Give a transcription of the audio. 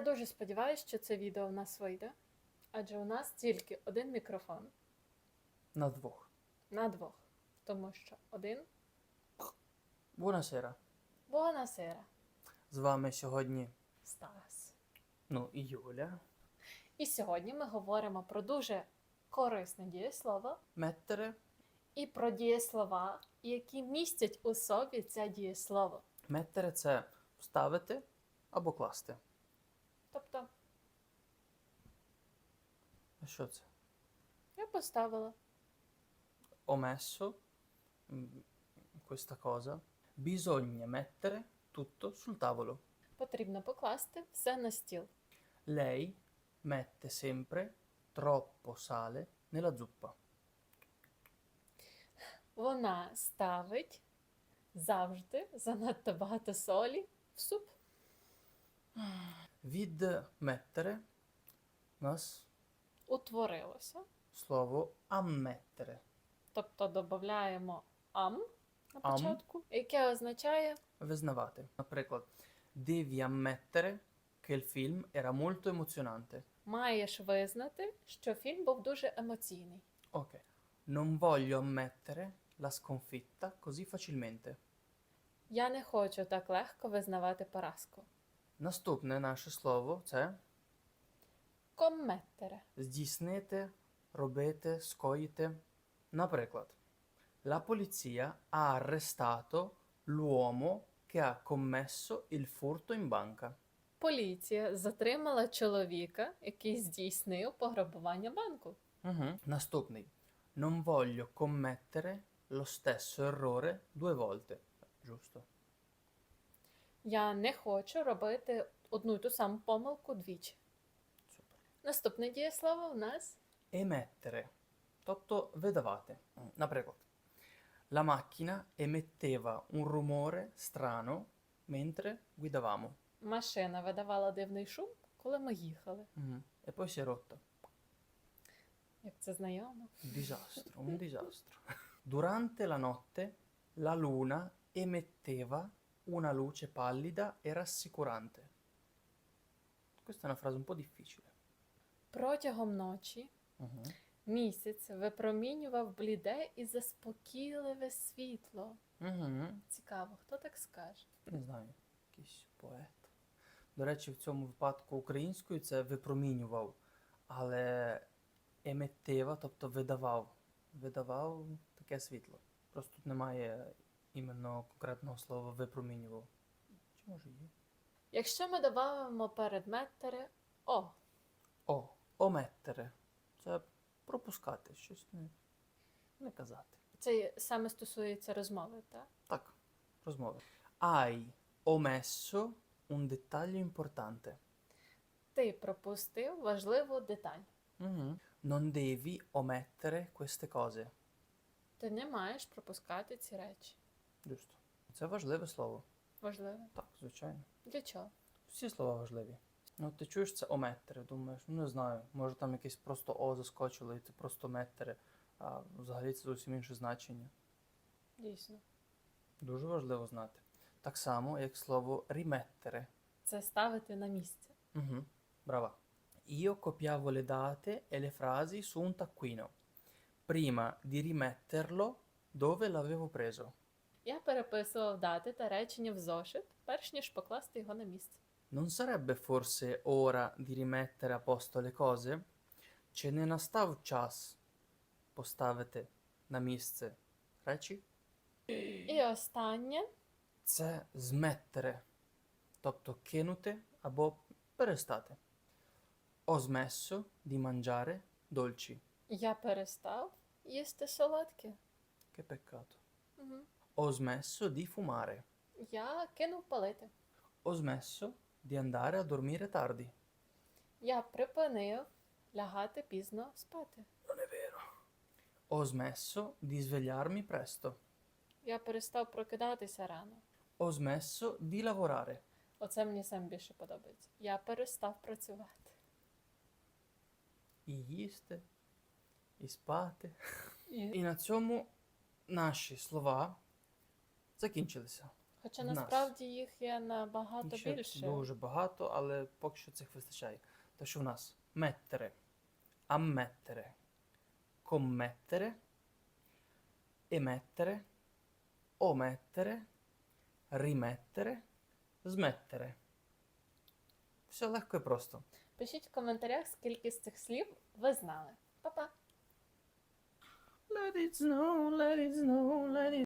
Я дуже сподіваюся, що це відео в нас вийде, адже у нас тільки один мікрофон На двох. на двох, тому що один Buonasera. Буанасера З вами сьогодні, Стас. ну, і Юля. І сьогодні ми говоримо про дуже корисне дієслово Метtere. і про дієслова, які містять у собі це дієслово. Метtere це вставити або класти. Тобто, А що це? я поставила Ho messo mm, questa cosa. Bisogna mettere tutto sul tavolo. потрібно покласти все на стіл. Lei mette sempre troppo sale nella zuppa. Вона ставить завжди занадто багато солі в суп. Від mettere нас Утворилося. слово ammettere. Тобто додаємо ам на Ам. початку, яке означає Визнавати. Наприклад, devi ammettere che il film era molto emozionante. маєш визнати, що фільм був дуже емоційний. Ok. Non voglio ammettere la sconfitta così facilmente. Я не хочу так легко визнавати поразку. Наступне наше слово це Комметтере. здійснити, робити, скоїти. Наприклад, la polizia ha arrestato l'uomo che ha commesso il furto in banca. Поліція затримала чоловіка, який здійснив пограбування банку. Угу. Наступний. Non voglio commettere lo stesso errore due volte. Giusto. Я не хочу робити одну й ту саму помилку двічі. Супер. Наступне дієслово у нас Emettere, тобто видавати. М, Наприклад, la macchina emetteva un rumore strano mentre guidavamo. машина видавала дивний шум, коли ми їхали. Mhm. E poi si è rotta. Як це знайомо? Un disastro, un disastro. Durante la notte la luna emetteva una luce pallida e rassicurante. Questa è una frase un po' difficile. Протягом ночі Mhm. місяць випромінював бліде і заспокійливе світло. Mhm. Цікаво, хто так скаже? Не знаю, якийсь поет. До речі, в цьому випадку українською це випромінював, але еметтива, тобто видавав. Видавав таке світло. Просто тут немає іменно конкретного слова випромінював. Чи може є? Якщо ми додамо перед метtere о, О, ометтере. Це пропускати, щось не, не казати. це саме стосується розмови, так? Так, розмови. Hai omesso un dettaglio importante. Ти пропустив важливу деталь. Mhm. Non devi omettere queste cose. Ти не маєш пропускати ці речі. Giusto. Це важливе слово. Важливе. Так, звичайно. Для чого? Всі слова важливі. Ну, ти чуєш це ометtere, думаєш, ну не знаю, може там якесь просто О заскочило, і це просто метtere, а взагалі це зовсім інше значення. Дійсно. Дуже важливо знати. Так само, як слово rimettere. Це ставити на місце. Угу. Брава. Io copiavo le date e le frasi su un taccuino, prima di rimetterlo dove l'avevo preso. Я переписував дати та речення в зошит, перш ніж покласти його на місце. Non sarebbe forse ora di rimettere a posto le cose? Чи не настав час поставити на місце речі? І останнє Це зметtere, тобто кинути або перестати. Ho smesso di mangiare dolci. я перестав їсти солодке. Che peccato. Угу. Ho smesso di fumare. Я кинув палити. Ho smesso di andare a dormire tardi. Я припинив лягати пізно спати. Non è vero. Ho smesso di svegliarmi presto. Я перестав прокидатися рано. Ho smesso di lavorare. Оце мені сам більше подобається. Я перестав працювати. І їсти, і спати. І І на цьому наші слова закінчилися. Хоча нас. насправді їх є набагато ще більше. Дуже багато, але поки що цих вистачає. То що в нас? Метtere, амметtere, комметtere, emettere, omettere, rimettere, зметtere. Все легко і просто. Пишіть в коментарях, скільки з цих слів ви знали. Па-па! Let it snow, let it snow, let it